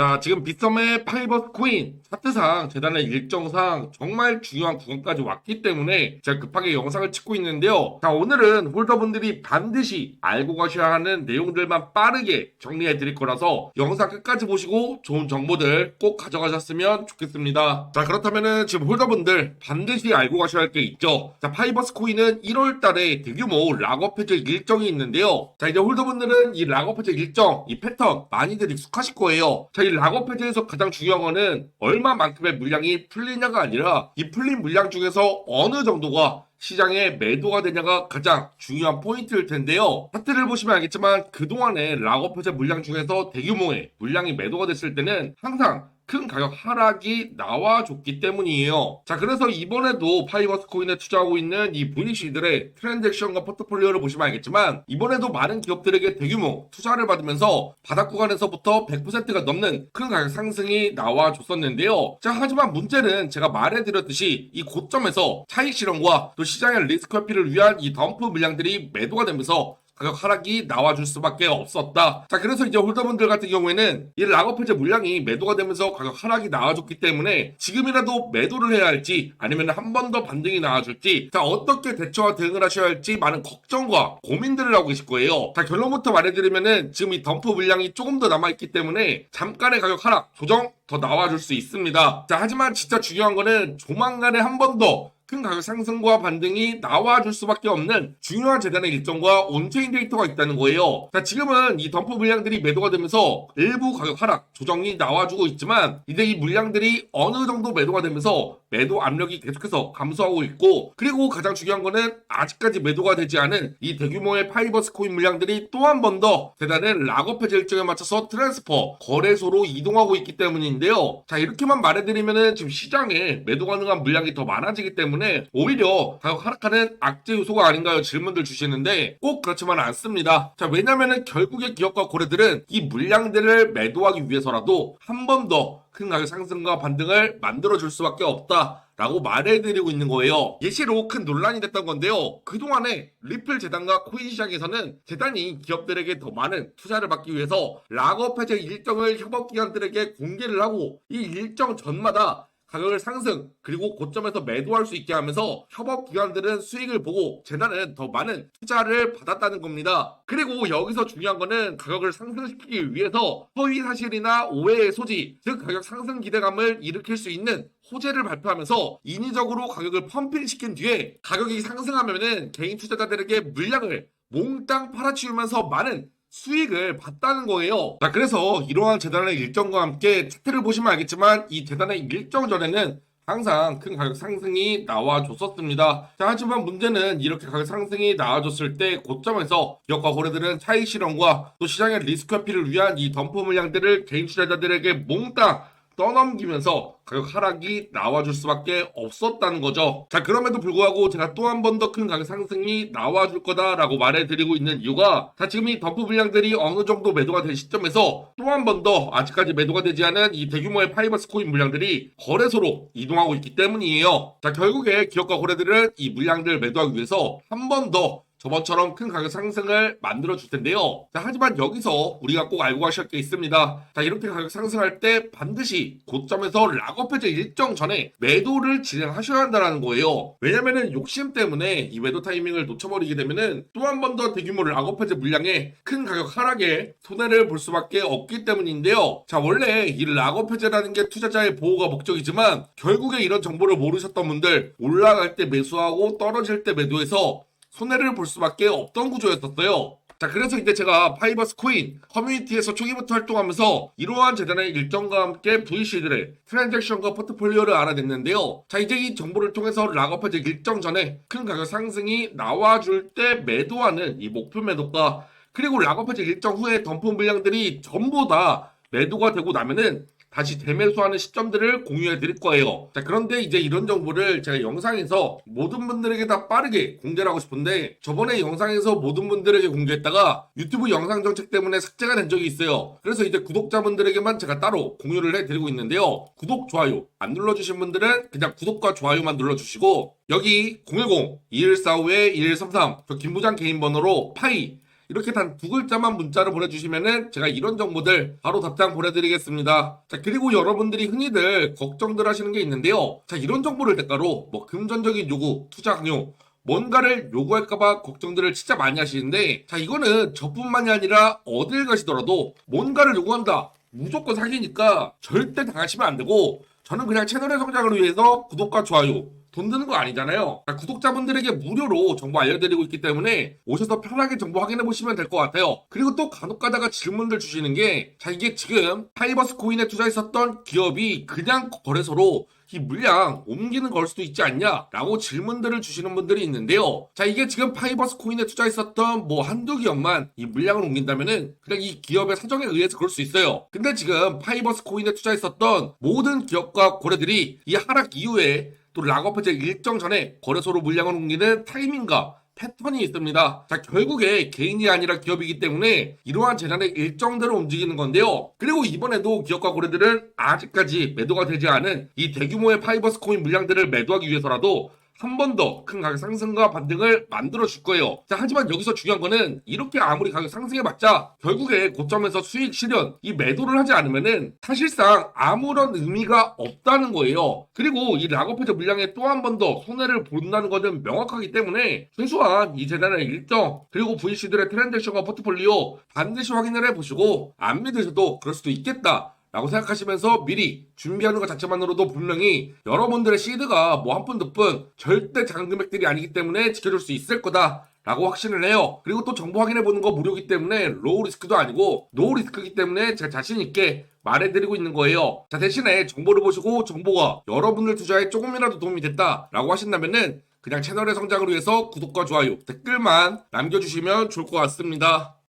자, 지금 빗썸의 파이버스 코인 차트상 재단의 일정상 정말 중요한 구간까지 왔기 때문에 제가 급하게 영상을 찍고 있는데요. 자, 오늘은 홀더분들이 반드시 알고 가셔야 하는 내용들만 빠르게 정리해 드릴 거라서 영상 끝까지 보시고 좋은 정보들 꼭 가져가셨으면 좋겠습니다. 자, 그렇다면은 지금 홀더분들 반드시 알고 가셔야 할 게 있죠. 자, 파이버스 코인은 1월 달에 대규모 락업 해제 일정이 있는데요. 자, 이제 홀더분들은 이 락업 해제 일정, 이 패턴 많이들 익숙하실 거예요. 자, 이 락업 해제에서 가장 중요한 거는 얼마만큼의 물량이 풀리냐가 아니라 이 풀린 물량 중에서 어느 정도가 시장에 매도가 되냐가 가장 중요한 포인트일 텐데요. 차트를 보시면 알겠지만 그동안의 락업 해제 물량 중에서 대규모의 물량이 매도가 됐을 때는 항상 큰 가격 하락이 나와줬기 때문이에요. 자, 그래서 이번에도 파이버스 코인에 투자하고 있는 이 VC들의 트랜잭션과 포트폴리오를 보시면 알겠지만 이번에도 많은 기업들에게 대규모 투자를 받으면서 바닥 구간에서부터 100%가 넘는 큰 가격 상승이 나와줬었는데요. 자, 하지만 문제는 제가 말해드렸듯이 이 고점에서 차익 실현과 또 시장의 리스크 회피를 위한 이 덤프 물량들이 매도가 되면서 가격 하락이 나와줄 수밖에 없었다. 자, 그래서 이제 홀더분들 같은 경우에는 이 락업 해제 물량이 매도가 되면서 가격 하락이 나와줬기 때문에 지금이라도 매도를 해야 할지 아니면 한 번 더 반등이 나와줄지 자, 어떻게 대처와 대응을 하셔야 할지 많은 걱정과 고민들을 하고 계실 거예요. 자, 결론부터 말해드리면은 지금 이 덤프 물량이 조금 더 남아있기 때문에 잠깐의 가격 하락, 조정 더 나와줄 수 있습니다. 자, 하지만 진짜 중요한 거는 조만간에 한 번 더 큰 가격 상승과 반등이 나와줄 수밖에 없는 중요한 재단의 일정과 온체인 데이터가 있다는 거예요. 자, 지금은 이 덤프 물량들이 매도가 되면서 일부 가격 하락, 조정이 나와주고 있지만 이제 이 물량들이 어느 정도 매도가 되면서 매도 압력이 계속해서 감소하고 있고 그리고 가장 중요한 거는 아직까지 매도가 되지 않은 이 대규모의 파이버스 코인 물량들이 또 한 번더 대단한 락업 해제 일정에 맞춰서 트랜스퍼 거래소로 이동하고 있기 때문인데요. 자 이렇게만 말해드리면은 지금 시장에 매도 가능한 물량이 더 많아지기 때문에 오히려 가격 하락하는 악재 요소가 아닌가요? 질문들 주시는데 꼭 그렇지만 않습니다. 자 왜냐면은 결국에 기업과 고래들은 이 물량들을 매도하기 위해서라도 한 번 더 큰 가격 상승과 반등을 만들어줄 수밖에 없다. 라고 말해드리고 있는 거예요. 예시로 큰 논란이 됐던 건데요. 그동안에 리플 재단과 코인 시장에서는 재단이 기업들에게 더 많은 투자를 받기 위해서 락업 해제 일정을 협업기관들에게 공개를 하고 이 일정 전마다 가격을 상승 그리고 고점에서 매도할 수 있게 하면서 협업 기관들은 수익을 보고 재단은 더 많은 투자를 받았다는 겁니다. 그리고 여기서 중요한 거는 가격을 상승시키기 위해서 허위 사실이나 오해의 소지 즉 가격 상승 기대감을 일으킬 수 있는 호재를 발표하면서 인위적으로 가격을 펌핑시킨 뒤에 가격이 상승하면은 개인 투자자들에게 물량을 몽땅 팔아치우면서 많은 수익을 봤다는 거예요. 자, 그래서 이러한 재단의 일정과 함께 차트를 보시면 알겠지만 이 재단의 일정 전에는 항상 큰 가격 상승이 나와줬었습니다. 자, 하지만 문제는 이렇게 가격 상승이 나와줬을 때 고점에서 기업과 거래들은 차익 실현과 또 시장의 리스크 회피를 위한 이 덤프 물량들을 개인 투자자들에게 몽땅 떠넘기면서 가격 하락이 나와줄 수밖에 없었다는 거죠. 자, 그럼에도 불구하고 제가 또 한 번 더 큰 가격 상승이 나와줄 거다라고 말해드리고 있는 이유가 자, 지금 이 덤프 물량들이 어느 정도 매도가 된 시점에서 또 한 번 더 아직까지 매도가 되지 않은 이 대규모의 파이버스 코인 물량들이 거래소로 이동하고 있기 때문이에요. 자, 결국에 기업과 거래들은 이 물량들을 매도하기 위해서 한 번 더 저번처럼 큰 가격 상승을 만들어 줄 텐데요. 자, 하지만 여기서 우리가 꼭 알고 가실 게 있습니다. 자, 이렇게 가격 상승할 때 반드시 고점에서 락업 해제 일정 전에 매도를 진행하셔야 한다는 거예요. 왜냐면은 욕심 때문에 이 매도 타이밍을 놓쳐버리게 되면은 또 한 번 더 대규모 락업 해제 물량에 큰 가격 하락에 손해를 볼 수밖에 없기 때문인데요. 자, 원래 이 락업 해제라는 게 투자자의 보호가 목적이지만 결국에 이런 정보를 모르셨던 분들 올라갈 때 매수하고 떨어질 때 매도해서 손해를 볼 수밖에 없던 구조였었어요. 자, 그래서 이제 제가 파이버스 코인 커뮤니티에서 초기부터 활동하면서 이러한 재단의 일정과 함께 VC들의 트랜잭션과 포트폴리오를 알아냈는데요. 자, 이제 이 정보를 통해서 락업해제 일정 전에 큰 가격 상승이 나와줄 때 매도하는 이 목표 매도가 그리고 락업해제 일정 후에 덤프 물량들이 전부 다 매도가 되고 나면은 다시 대매수하는 시점들을 공유해 드릴 거예요. 자, 그런데 이제 이런 정보를 제가 영상에서 모든 분들에게 다 빠르게 공개를 하고 싶은데 저번에 영상에서 모든 분들에게 공개했다가 유튜브 영상 정책 때문에 삭제가 된 적이 있어요. 그래서 이제 구독자분들에게만 제가 따로 공유를 해 드리고 있는데요. 구독, 좋아요 안 눌러주신 분들은 그냥 구독과 좋아요만 눌러주시고 여기 010-2145-2133 저 김부장 개인 번호로 파이 이렇게 단 두 글자만 문자로 보내주시면은 제가 이런 정보들 바로 답장 보내드리겠습니다. 자, 그리고 여러분들이 흔히들 걱정들 하시는 게 있는데요. 자, 이런 정보를 대가로 뭐 금전적인 요구, 투자 강요, 뭔가를 요구할까봐 걱정들을 진짜 많이 하시는데, 자, 이거는 저뿐만이 아니라 어딜 가시더라도 뭔가를 요구한다. 무조건 사기니까 절대 당하시면 안 되고, 저는 그냥 채널의 성장을 위해서 구독과 좋아요, 돈 드는 거 아니잖아요. 자, 구독자분들에게 무료로 정보 알려드리고 있기 때문에 오셔서 편하게 정보 확인해 보시면 될 것 같아요. 그리고 또 간혹 가다가 질문들 주시는 게, 자, 이게 지금 파이버스 코인에 투자했었던 기업이 그냥 거래소로 이 물량 옮기는 걸 수도 있지 않냐? 라고 질문들을 주시는 분들이 있는데요. 자, 이게 지금 파이버스 코인에 투자했었던 뭐 한두 기업만 이 물량을 옮긴다면은 그냥 이 기업의 사정에 의해서 그럴 수 있어요. 근데 지금 파이버스 코인에 투자했었던 모든 기업과 고래들이 이 하락 이후에 또 락업 해제 일정 전에 거래소로 물량을 옮기는 타이밍과 패턴이 있습니다. 자, 결국에 개인이 아니라 기업이기 때문에 이러한 재단의 일정대로 움직이는 건데요. 그리고 이번에도 기업과 고래들은 아직까지 매도가 되지 않은 이 대규모의 파이버스 코인 물량들을 매도하기 위해서라도 한 번 더 큰 가격 상승과 반등을 만들어 줄 거예요. 자, 하지만 여기서 중요한 거는 이렇게 아무리 가격 상승해봤자 결국에 고점에서 수익 실현, 이 매도를 하지 않으면은 사실상 아무런 의미가 없다는 거예요. 그리고 이 락업해제 물량에 또 한 번 더 손해를 본다는 것은 명확하기 때문에 최소한 이 재단의 일정 그리고 VC들의 트랜잭션과 포트폴리오 반드시 확인을 해보시고 안 믿으셔도 그럴 수도 있겠다. 라고 생각하시면서 미리 준비하는 것 자체만으로도 분명히 여러분들의 시드가 뭐 한 푼 두 푼 절대 작은 금액들이 아니기 때문에 지켜줄 수 있을 거다. 라고 확신을 해요. 그리고 또 정보 확인해 보는 거 무료기 때문에 로우 리스크도 아니고 노우 리스크이기 때문에 제가 자신 있게 말해드리고 있는 거예요. 자 대신에 정보를 보시고 정보가 여러분들 투자에 조금이라도 도움이 됐다라고 하신다면은 그냥 채널의 성장을 위해서 구독과 좋아요, 댓글만 남겨주시면 좋을 것 같습니다.